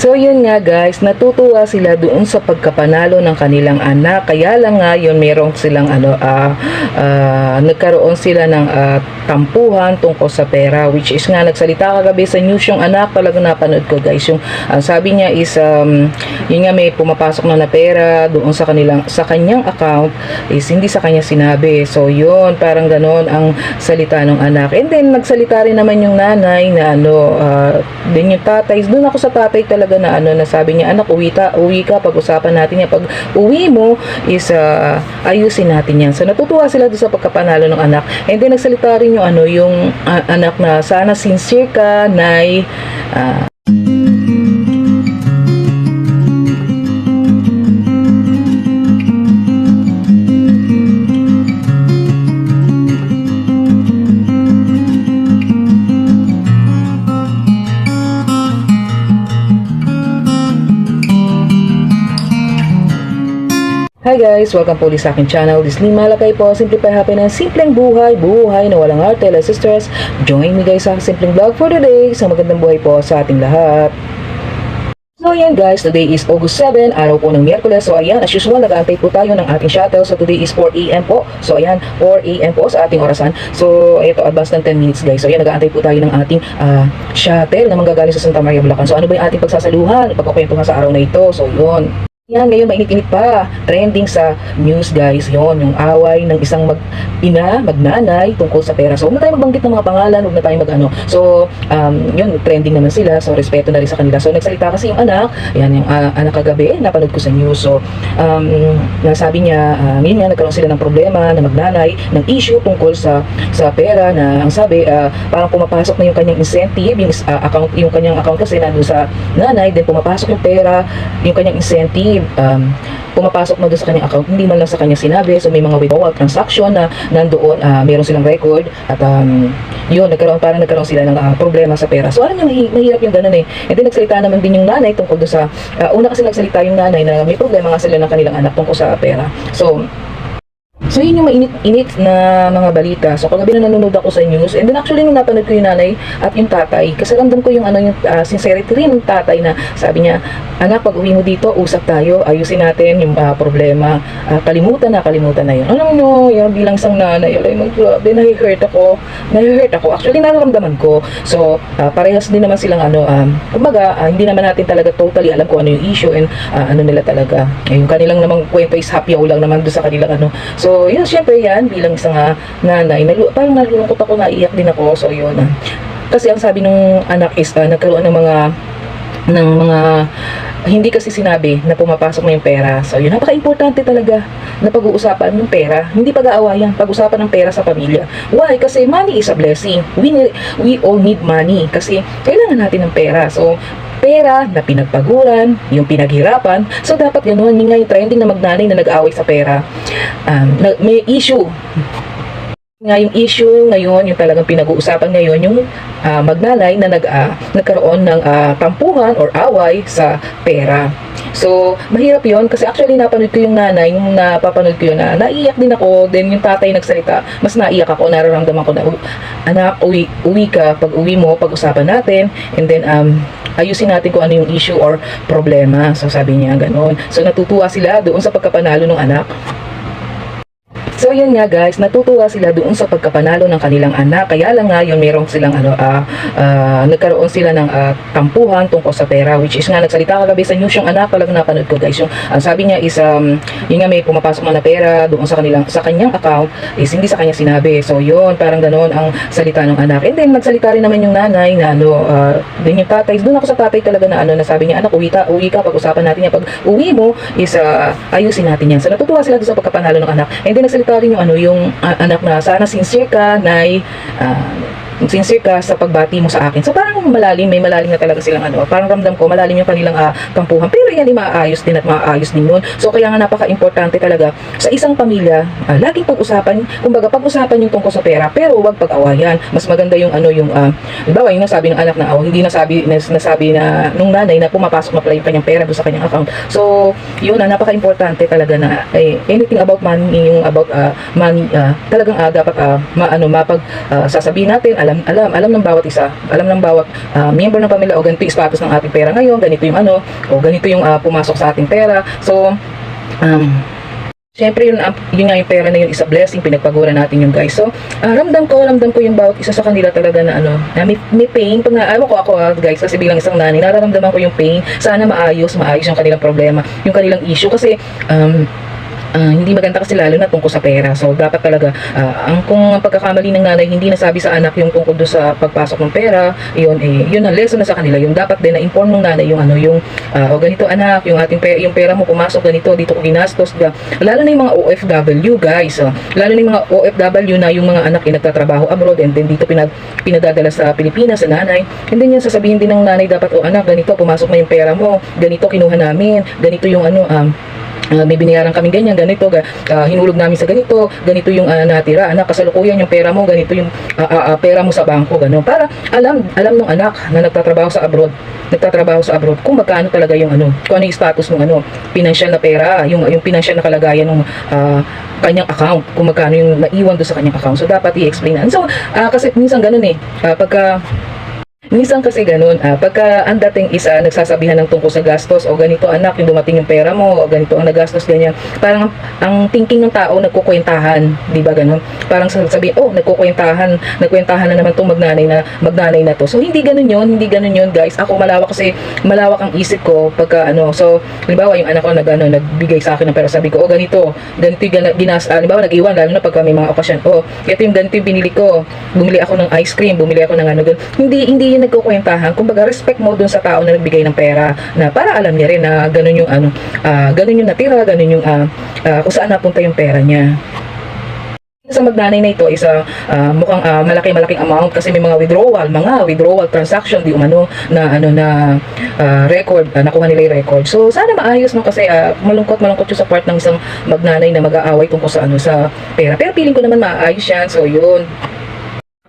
So yun nga guys, natutuwa sila doon sa pagkapanalo ng kanilang anak. Kaya lang nga yun, merong silang ano, ah, ah, nagkaroon sila ng ah, tampuhan tungkol sa pera. Which is nga, nagsalita kagabi sa news yung anak, talagang napanood ko guys. Yung ang sabi niya is, um, yun nga may pumapasok na na pera doon sa kanilang, sa kanyang account is hindi sa kanya sinabi. So yun, parang ganon ang salita ng anak. And then, nagsalita rin naman yung nanay na ano, ah, din yung tatay. Doon ako sa tatay talaga na ano, na sabi niya, anak, uwi, ta, uwi ka, pag-usapan natin yan. Pag uwi mo, is ah, ayusin natin yan. So, natutuwa sila doon sa pagkapanalo ng anak. And then, nagsalita rin yung ano, yung ah, anak na sana sincere ka, nay, ah, guys! Welcome po ulit sa aking channel. This is Lee Malakay po. Simplify Happiness. Simpleng buhay. Buhay na walang arte. Less stress. Join me guys sa simpleng vlog for today. Isang magandang buhay po sa ating lahat. So ayan guys, today is August 7, araw po ng Miyerkules. So ayan, as usual, nag-aantay po tayo ng ating shuttle. So today is 4 a.m. po. So ayan, 4 a.m. po sa ating orasan. So ito, advance ng 10 minutes guys. So ayan, nag-aantay po tayo ng ating ah, shuttle na manggagaling sa Santa Maria, Bulacan. So ano ba yung ating pagsasaluhan? Pagkakwentuhan sa araw na ito. So yun. Yan, ngayon mainit-init pa. Trending sa news guys, yon yung away ng isang mag-ina, magnanay tungkol sa pera. So, huwag na tayo magbanggit ng mga pangalan, huwag na tayo mag-ano. So, um, yun, trending naman sila. So, respeto na rin sa kanila. So, nagsalita kasi yung anak, yan yung ah, anak kagabi, napanood ko sa news. So, um, nasabi niya, uh, ngayon nga, nagkaroon sila ng problema na magnanay, ng issue tungkol sa sa pera na ang sabi, ah, parang pumapasok na yung kanyang incentive, yung ah, account, yung kanyang account kasi nandun sa nanay, then pumapasok yung pera, yung kanyang incentive, um, pumapasok na doon sa kanyang account, hindi man lang sa kanya sinabi, so may mga withdrawal transaction na nandoon, ah, meron silang record, at um, yun, nagkaroon, parang nagkaroon sila ng ah, problema sa pera. So, alam niyo, mahi- mahirap yung ganun eh. And then, nagsalita naman din yung nanay tungkol doon sa, ah, una kasi nagsalita yung nanay na may problema nga sila ng kanilang anak tungkol sa pera. So, So yun yung mainit-init na mga balita. So kagabi na nanonood ako sa news and then actually nung napanood ko yung nanay at yung tatay, kasi ramdam ko yung ano yung ah, sincerity rin ng tatay na sabi niya, anak pag uwi mo dito, usap tayo, ayusin natin yung ah, problema. Ah, kalimutan na, kalimutan na yun. Alam nyo, yung bilang isang nanay, alay mo, grabe, nahi-hurt ako. Nahi-hurt ako. Actually, nararamdaman ko. So, ah, parehas din naman silang ano, um, kumbaga, ah, hindi naman natin talaga totally alam kung ano yung issue and ah, ano nila talaga. Eh, yung kanilang namang kwento is happy lang naman doon sa kanilang ano. So, yun, syempre yan, bilang isang ah, nanay, nalu parang nalulungkot ako, naiyak din ako. So, yun. kasi ang sabi nung anak is, ah, nagkaroon ng mga ng mga hindi kasi sinabi na pumapasok na yung pera. So, yun, napaka-importante talaga na pag-uusapan yung pera. Hindi pag-aawayan, pag-usapan ng pera sa pamilya. Why? Kasi money is a blessing. We, we all need money kasi kailangan natin ng pera. So, pera na pinagpaguran, yung pinaghirapan. So, dapat ganun. Yung nga yung trending na magnanay na nag-aaway sa pera. Um, may issue nga yung issue ngayon, yung talagang pinag-uusapan ngayon, yung ah, magnanay na nag, ah, nagkaroon ng ah, tampuhan or away sa pera. So, mahirap yon kasi actually napanood ko yung nanay, yung napapanood ko yun na naiyak din ako, then yung tatay nagsalita, mas naiyak ako, nararamdaman ko na, "Uy, anak, uwi, uwi ka, pag uwi mo, pag-usapan natin, and then, um, ayusin natin kung ano yung issue or problema. So, sabi niya, ganun. So, natutuwa sila doon sa pagkapanalo ng anak. So yun nga guys, natutuwa sila doon sa pagkapanalo ng kanilang anak. Kaya lang nga yun merong silang ano ah, ah, nagkaroon sila ng ah, tampuhan tungkol sa pera which is nga nagsalita kagabi sa news yung anak talagang napanood ko guys. Yung ang sabi niya is um, yun nga may pumapasok na pera doon sa kanilang sa kanyang account is hindi sa kanya sinabi. So yun, parang ganoon ang salita ng anak. And then nagsalita rin naman yung nanay na ano, ah, din yung tatay. Doon ako sa tatay talaga na ano, na sabi niya, anak, uwi, ta, uwi ka, pag-usapan natin yan. Pag uwi mo, is ah, ayusin natin yan. So natutuwa sila doon sa pagkapanalo ng anak. And then nagsalita rin yung ano, yung ah, anak na sana sincere ka, nay, ah, sincere ka sa pagbati mo sa akin. So parang malalim, may malalim na talaga silang ano, parang ramdam ko malalim yung kanilang ah, tampuhan. Pero yan ay maayos din at maayos din yun. So kaya nga napaka-importante talaga sa isang pamilya, ah, laging pag-usapan, kumbaga pag-usapan yung tungkol sa pera, pero huwag pag-awayan. Mas maganda yung ano yung, uh, halimbawa yung nasabi ng anak na, oh, hindi nasabi, nas, nasabi na nung nanay na pumapasok na pala yung kanyang pera doon sa kanyang account. So, yun na, napaka-importante talaga na eh, anything about money, yung about ah, money, ah, talagang ah, dapat ah, ma, ano, mapag ah, sasabihin natin, alam alam, alam, ng bawat isa, alam ng bawat ah, member ng pamilya o ganito yung status ng ating pera ngayon, ganito yung ano, o ganito yung ah, pumasok sa ating pera. So, um, Siyempre, yun, ah, yun nga yung pera na yun is a blessing, pinagpaguran natin yun guys. So, ah, ramdam ko, ramdam ko yung bawat isa sa kanila talaga na ano, na may, may pain. Pag na, alam ko ako ah, guys, kasi bilang isang nanay, nararamdaman ko yung pain. Sana maayos, maayos yung kanilang problema, yung kanilang issue. Kasi, um, ah, hindi maganda kasi lalo na tungkol sa pera. So, dapat talaga, ah, ang kung ang pagkakamali ng nanay, hindi nasabi sa anak yung tungkol doon sa pagpasok ng pera, yun, eh, yun ang lesson na sa kanila. Yung dapat din na-inform ng nanay yung ano, yung, ah, o ganito anak, yung ating pera, yung pera mo pumasok ganito, dito ko ginastos. Diba? Lalo na yung mga OFW, guys. ah. lalo na yung mga OFW na yung mga anak yung nagtatrabaho abroad and then dito pinag, pinadadala sa Pilipinas, sa nanay. And then yun, sasabihin din ng nanay dapat, o anak, ganito, pumasok na yung pera mo, ganito kinuha namin, ganito yung ano, um, Ah, may binayaran kami ganyan, ganito, ga, ah, hinulog namin sa ganito, ganito yung ah, natira, anak, kasalukuyan yung pera mo, ganito yung ah, ah, pera mo sa bangko, gano'n. Para alam, alam ng anak na nagtatrabaho sa abroad, nagtatrabaho sa abroad, kung magkano talaga yung ano, kung ano yung status ng ano, financial na pera, yung, yung financial na kalagayan ng ah, kanyang account, kung magkano yung naiwan doon sa kanyang account. So, dapat i-explain na. So, ah, kasi minsan ganun eh, ah, pagka Minsan kasi ganun, ah, pagka ang dating isa nagsasabihan ng tungkol sa gastos o ganito anak yung dumating yung pera mo o ganito ang nagastos ganyan. Parang ang, thinking ng tao nagkukwentahan, di ba ganun? Parang sasabihin, oh nagkukwentahan, nagkwentahan na naman tong magnanay na magnanay na to. So hindi ganun yon, hindi ganun yon guys. Ako malawak kasi malawak ang isip ko pagka ano. So halimbawa yung anak ko nag ano, nagbigay sa akin ng pera sabi ko, oh ganito, ganito yung ginas, ah, halimbawa nag-iwan lalo na pagka may mga okasyon. Oh, ito yung ganito yung binili ko. Bumili ako ng ice cream, bumili ako ng ano ganun. Hindi hindi yun nagkukwentahan. Kumbaga respect mo dun sa tao na nagbigay ng pera na para alam niya rin na ganun yung ano, ah, ganun yung natira, ganun yung ah, ah, kung saan napunta yung pera niya sa magnanay na ito is ah, mukhang ah, malaki-malaking amount kasi may mga withdrawal, mga withdrawal transaction di umano na ano na ah, record, ah, nakuha nila yung record. So sana maayos no kasi ah, malungkot malungkot yung sa part ng isang magnanay na mag-aaway tungkol sa ano sa pera. Pero feeling ko naman maayos yan. So yun.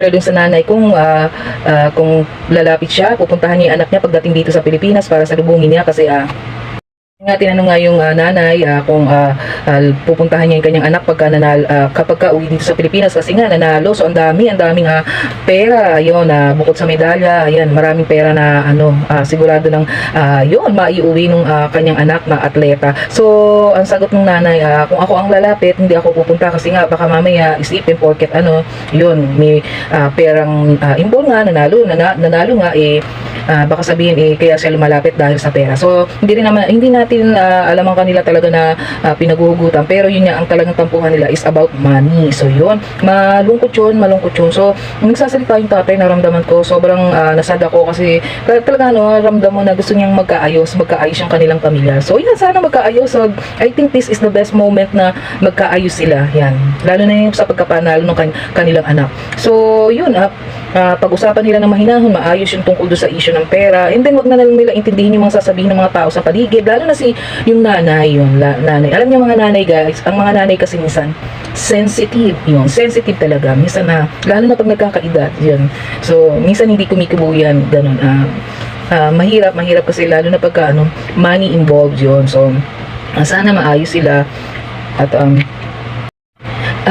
Pero dun sa nanay, kung ah, ah, kung lalapit siya, pupuntahan niya anak niya pagdating dito sa Pilipinas para salubungin niya kasi ah, nga tinanong nga yung ah, nanay ah, kung ah, ah, pupuntahan niya yung kanyang anak pagka nanal, ah, kapag ka uwi dito sa Pilipinas kasi nga nanalo. So ang dami ang daming ah, pera. Ayun na bukod sa medalya ayan maraming pera na ano ah, sigurado ng ah, yun maiuwi ng kanyang anak na atleta. So ang sagot ng nanay ah, kung ako ang lalapit hindi ako pupunta kasi nga baka mamaya isipin porket ano yun may ah, perang uh, imbol nga nanalo nana, nanalo nga eh ah, baka sabihin eh kaya siya lumalapit dahil sa pera. So hindi rin naman hindi natin ah, alam ang kanila talaga na ah, pinaguhugutan pero yun nga ang talagang tampuhan nila is about money. So yun, malungkot yun, malungkot yun. So nagsasalita yung tatay naramdaman ko sobrang uh, nasad ako kasi ta- talaga no, ramdam mo na gusto niyang magkaayos, magkaayos yung kanilang pamilya. So yun, sana magkaayos. So I think this is the best moment na magkaayos sila. Yan. Lalo na yung sa pagkapanalo ng kan- kanilang anak. So yun, ah, ah, pag-usapan nila ng mahinahon, maayos yung tungkol doon sa issue ng pera. And then, wag na lang nila intindihin yung mga sasabihin ng mga tao sa paligid. Lalo na si yung nanay, yung la, nanay. Alam niyo mga nanay guys, ang mga nanay kasi minsan, sensitive yun. Sensitive talaga. Minsan na, lalo na pag nagkakaedad, yun. So, minsan hindi kumikibo yan, ganun. Ah, ah, mahirap, mahirap kasi lalo na pagka ano, money involved yun. So, sana maayos sila. At um,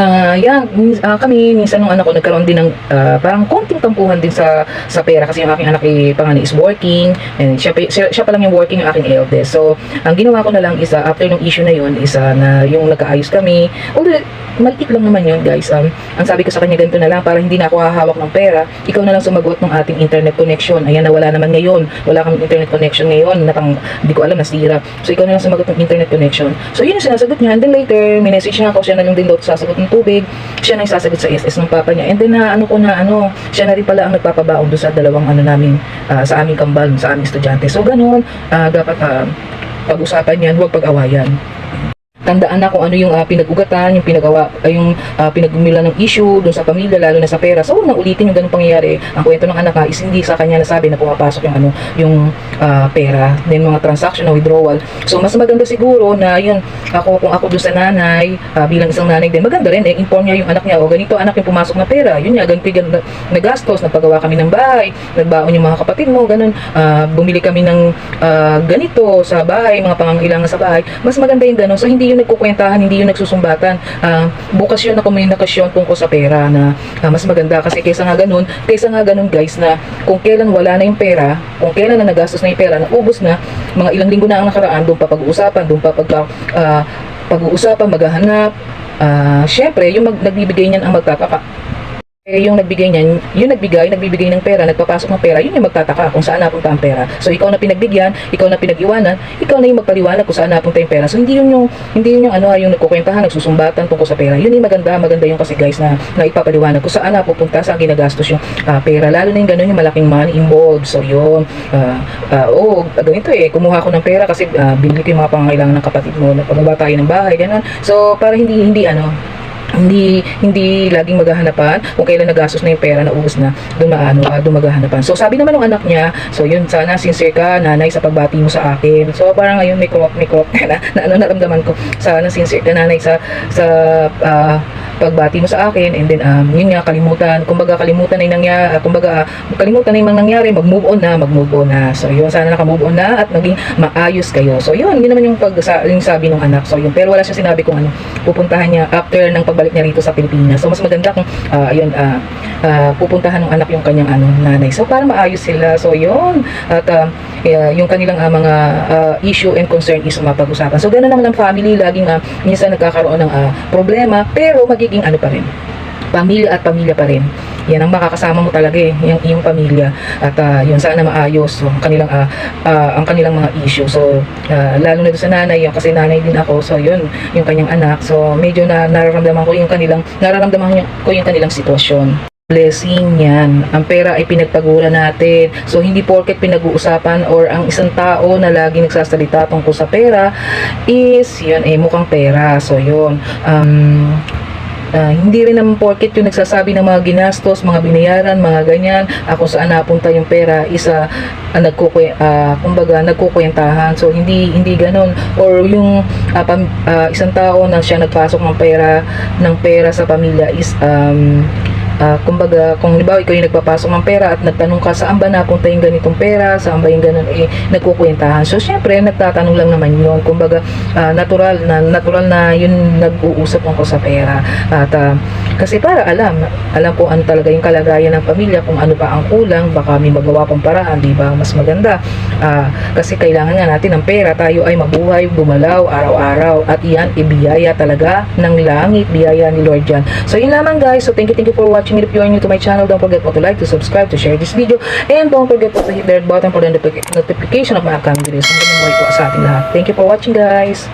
Ah, yan, ah, kami minsan nung anak ko nagkaroon din ng ah, parang konting tampuhan din sa sa pera kasi yung aking anak eh, panganay is working and siya, siya, siya pa lang yung working yung aking eldest. So, ang ginawa ko na lang is ah, after nung issue na yun is ah, na yung nagkaayos kami. Although maliit lang naman yun guys. Um, ang sabi ko sa kanya ganito na lang para hindi na ako hahawak ng pera. Ikaw na lang sumagot ng ating internet connection. Ayan na wala naman ngayon. Wala kang internet connection ngayon. Natang, hindi ko alam nasira. So ikaw na lang sumagot ng internet connection. So yun yung sinasagot niya. And then later, minessage niya ako. Siya na lang din daw sasagot ng tubig. Siya na yung sasagot sa SS ng papa niya. And then na ano ko na ano, siya na rin pala ang nagpapabaon doon sa dalawang ano namin, ah, sa aming kambal, sa aming estudyante. So ganun, ah, dapat ah, pag-usapan yan, huwag pag-awayan tandaan na kung ano yung ah, pinag-ugatan, yung pinagawa, ay yung ah, pinagmula ng issue doon sa pamilya, lalo na sa pera. So, na ulitin yung ganung pangyayari. Ang kwento ng anak ha, is hindi sa kanya nasabi na pumapasok yung ano, yung ah, pera, then mga transaction na withdrawal. So, mas maganda siguro na yun, ako kung ako doon sa nanay, ah, bilang isang nanay din, maganda rin, eh, inform niya yung anak niya, o ganito anak yung pumasok na pera, yun nga, ganito yung na- nagastos, nagpagawa kami ng bahay, nagbaon yung mga kapatid mo, ganun, ah, bumili kami ng ah, ganito sa bahay, mga pangangailangan sa bahay, mas maganda yung ganun. So, hindi yun nagkukwentahan, hindi yung nagsusumbatan. Ah, bukas yun na komunikasyon tungkol sa pera na ah, mas maganda kasi kaysa nga ganun, kaysa nga ganun guys na kung kailan wala na yung pera, kung kailan na nagastos na yung pera, naubos na, mga ilang linggo na ang nakaraan, doon pa pag-uusapan, doon pa pagka, ah, pag-uusapan, maghahanap, ah, syempre, yung mag, nagbibigay niyan ang magtataka. Eh, yung nagbigay niyan, yung nagbigay, nagbibigay ng pera, nagpapasok ng pera, yun yung magtataka kung saan napunta ang pera. So, ikaw na pinagbigyan, ikaw na pinag-iwanan, ikaw na yung magpaliwanag kung saan napunta yung pera. So, hindi yun yung, hindi yun yung ano, yung nagkukwentahan, nagsusumbatan tungkol sa pera. Yun yung maganda, maganda yung kasi guys na, na ipapaliwanag kung saan napupunta, saan ginagastos yung ah, pera. Lalo na yung ganun, yung malaking money involved. So, yun, ah, ah, oh, ganito eh, kumuha ko ng pera kasi ah, binili ko yung mga pangangailangan ng kapatid mo, nagpababa tayo ng bahay, ganun. So, para hindi, hindi ano, hindi hindi laging maghahanapan kung kailan nagastos na yung pera na ubos na doon maano uh, doon maghahanapan so sabi naman ng anak niya so yun sana sincere ka nanay sa pagbati mo sa akin. So parang ngayon may crop may crop na, na ano naramdaman ko. Sana sincere ka nanay sa sa ah, pagbati mo sa akin and then um, yun nga kalimutan. Kumbaga kalimutan na yung nangyari kumbaga ah, kalimutan na yung nangyari mag move on na mag move on na. So yun sana naka move on na at naging maayos kayo. So yun yun naman yung pag sa, yung sabi ng anak. So yun pero wala siya sinabi kung ano pupuntahan niya after ng pagbalik niya rito sa Pilipinas. So mas maganda kung ah, ayun ah, ah, pupuntahan ng anak yung kanyang ano nanay. So para maayos sila. So yun at ah, eh, yung kanilang ah, mga ah, issue and concern is mapag-usapan so ganun naman ang family laging ah, minsan nagkakaroon ng ah, problema pero magiging ano pa rin pamilya at pamilya pa rin. Yan ang makakasama mo talaga eh, yung iyong pamilya. At ah, yun sana maayos ang kanilang ah, ah, ang kanilang mga issue. So ah, lalo na sa nanay, yung kasi nanay din ako. So yun, yung kanyang anak. So medyo na nararamdaman ko yung kanilang nararamdaman ko yung kanilang sitwasyon blessing yan. Ang pera ay pinagpaguran natin. So, hindi porket pinag-uusapan or ang isang tao na lagi nagsasalita tungkol sa pera is, yun, eh, mukhang pera. So, yun. Um, Ah, hindi rin naman porket yung nagsasabi ng mga ginastos, mga binayaran, mga ganyan, ah, kung saan napunta yung pera, isa uh, nagkukwe, ah, kumbaga nagkukwentahan. So hindi hindi ganoon or yung ah, pam- ah, isang tao na siya nagpasok ng pera ng pera sa pamilya is um ah, kumbaga kung halimbawa ikaw yung nagpapasok ng pera at nagtanong ka saan ba napunta yung ganitong pera, saan ba yung ganun eh nagkukwentahan. So syempre nagtatanong lang naman yun. Kumbaga ah, natural na natural na yun nag-uusap tungkol sa pera. At ah, kasi para alam, alam po ano talaga yung kalagayan ng pamilya kung ano pa ang kulang, baka may magawa pang paraan, di ba? Mas maganda. Ah, kasi kailangan nga natin ng pera, tayo ay mabuhay, gumalaw araw-araw at iyan ibiyaya talaga ng langit, biyaya ni Lord yan. So yun lamang guys. So thank you, thank you for watching. If you are new to my channel, don't forget po to like, to subscribe, to share this video, and don't forget po to hit red button for the notific- notification of my upcoming videos. Ang ganun po sa ating lahat. Thank you for watching guys.